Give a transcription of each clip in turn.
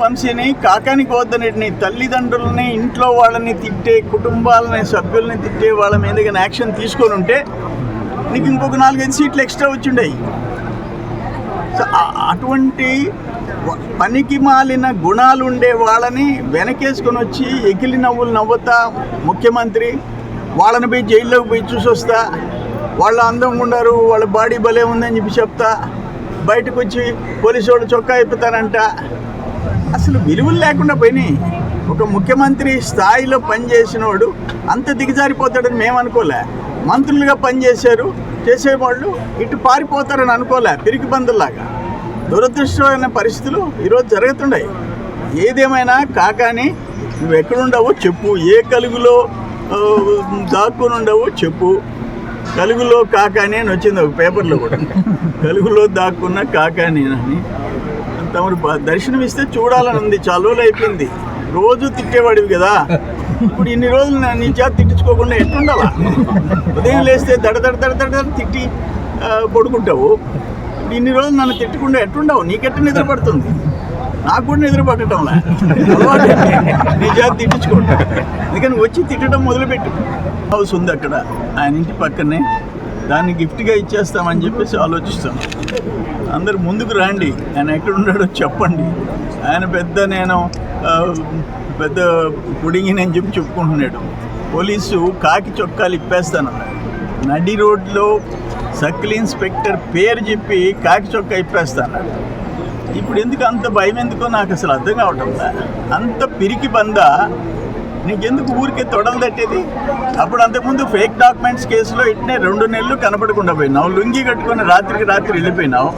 వంశీని కాకానికి వద్దనని తల్లిదండ్రులని ఇంట్లో వాళ్ళని తిట్టే కుటుంబాలని సభ్యుల్ని తిట్టే వాళ్ళ మీద కానీ యాక్షన్ తీసుకొని ఉంటే నీకు ఇంకొక నాలుగైదు సీట్లు ఎక్స్ట్రా వచ్చిండయి. సో అటువంటి పనికి మాలిన గుణాలు ఉండే వాళ్ళని వెనకేసుకొని వచ్చి ఎగిలి నవ్వులు నవ్వుతా ముఖ్యమంత్రి వాళ్ళని పోయి జైల్లోకి పోయి చూసి వస్తా వాళ్ళు అందంగా ఉండరు వాళ్ళ బాడీ భలే ఉందని చెప్పి చెప్తా బయటకు వచ్చి పోలీసు వాళ్ళు చొక్కా అయిపోతారంట అసలు విలువలు లేకుండా పోయినాయి. ఒక ముఖ్యమంత్రి స్థాయిలో పనిచేసినవాడు అంత దిగజారిపోతాడని మేము అనుకోలే. మంత్రులుగా పనిచేశారు చేసేవాళ్ళు ఇటు పారిపోతారని అనుకోలే పిరికి బందుల్లాగా దురదృష్టమైన పరిస్థితులు ఈరోజు జరుగుతున్నాయి ఏదేమైనా కాకాని నువ్వు ఎక్కడుండవో చెప్పు ఏ కలుగులో దాక్కుని ఉండవో చెప్పు. కలుగులో కాకాని అని వచ్చింది ఒక పేపర్లో కూడా. కలుగులో దాక్కున్న కాకాని అని తమరు దర్శనం ఇస్తే చూడాలని ఉంది చాలా రోజులు అయిపోయింది. రోజు తిట్టేవాడివి కదా. ఇప్పుడు ఇన్ని రోజులు నీ చేత తిట్టించుకోకుండా ఎట్టుండాలా ఉదయం లేస్తే దడ దడ దడ దడ దడ తిట్టి పడుకుంటావు. ఇప్పుడు ఇన్ని రోజులు నన్ను తిట్టకుండా ఎట్టుండవు నీకెట్ట నిద్ర పడుతుంది నాకు కూడా నిద్ర పట్టడంలా అలవాటు. నీ చేత తిట్టించుకుంటా అందుకని వచ్చి తిట్టడం మొదలుపెట్టు. హౌస్ ఉంది అక్కడ. ఆయన ఇంటి పక్కనే. దాన్ని గిఫ్ట్గా ఇచ్చేస్తామని చెప్పేసి ఆలోచిస్తాం. అందరు ముందుకు రండి. ఆయన ఎక్కడున్నాడో చెప్పండి. ఆయన పెద్ద నేను పెద్ద పెద్ద నేను చెప్పి చెప్పుకుంటున్నాడు. పోలీసు కాకి చొక్కాలు ఇప్పేస్తాను నడి రోడ్లో సర్కిల్ ఇన్స్పెక్టర్ పేరు చెప్పి కాకి చొక్కా ఇప్పేస్తాను. ఇప్పుడు ఎందుకు అంత భయం ఎందుకో నాకు అసలు అర్థం కావటం అంత పిరికి బందా నీకెందుకు ఊరికే తొడలు తట్టేది? అప్పుడు అంతకుముందు ఫేక్ డాక్యుమెంట్స్ కేసులో ఇట్నే రెండు నెలలు కనపడకుండా పోయినావు లుంగి కట్టుకొని రాత్రికి రాత్రి వెళ్ళిపోయినావు.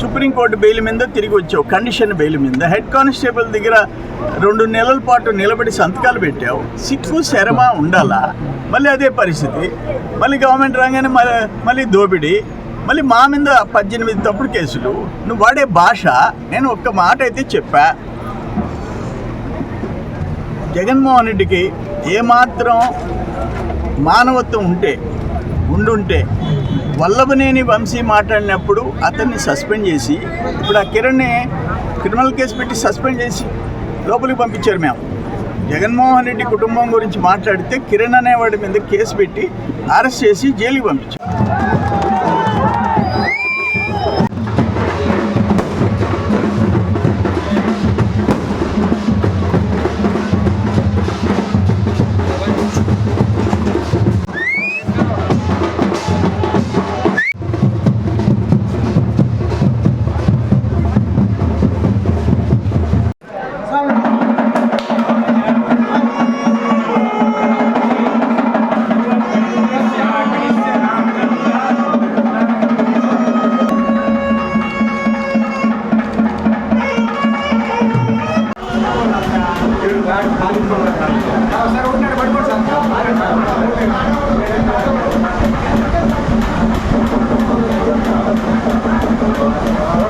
సుప్రీంకోర్టు బెయిల్ మీద తిరిగి వచ్చావు కండిషన్ బెయిల్ మీద. హెడ్ కానిస్టేబుల్ దగ్గర రెండు నెలల పాటు నిలబడి సంతకాలు పెట్టావు. సిక్కు శరమ ఉండాలా? మళ్ళీ అదే పరిస్థితి. మళ్ళీ గవర్నమెంట్ రాగానే మళ్ళీ మళ్ళీ దోపిడీ. మళ్ళీ మా మీద పద్దెనిమిది తప్పుడు కేసులు. నువ్వు వాడే భాష నేను ఒక్క మాట అయితే చెప్పా. జగన్మోహన్ రెడ్డికి ఏమాత్రం మానవత్వం ఉంటే ఉండుంటే వల్లభనేని వంశీ మాట్లాడినప్పుడు అతన్ని సస్పెండ్ చేసి ఇప్పుడు ఆ కిరణ్ని క్రిమినల్ కేసు పెట్టి సస్పెండ్ చేసి లోపలికి పంపించారు మేము జగన్మోహన్ రెడ్డి కుటుంబం గురించి మాట్లాడితే కిరణ్ అనేవాడి మీద కేసు పెట్టి అరెస్ట్ చేసి జైలుకి పంపించారు.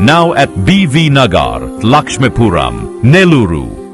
now at BV Nagar, Lakshmipuram, Neluru.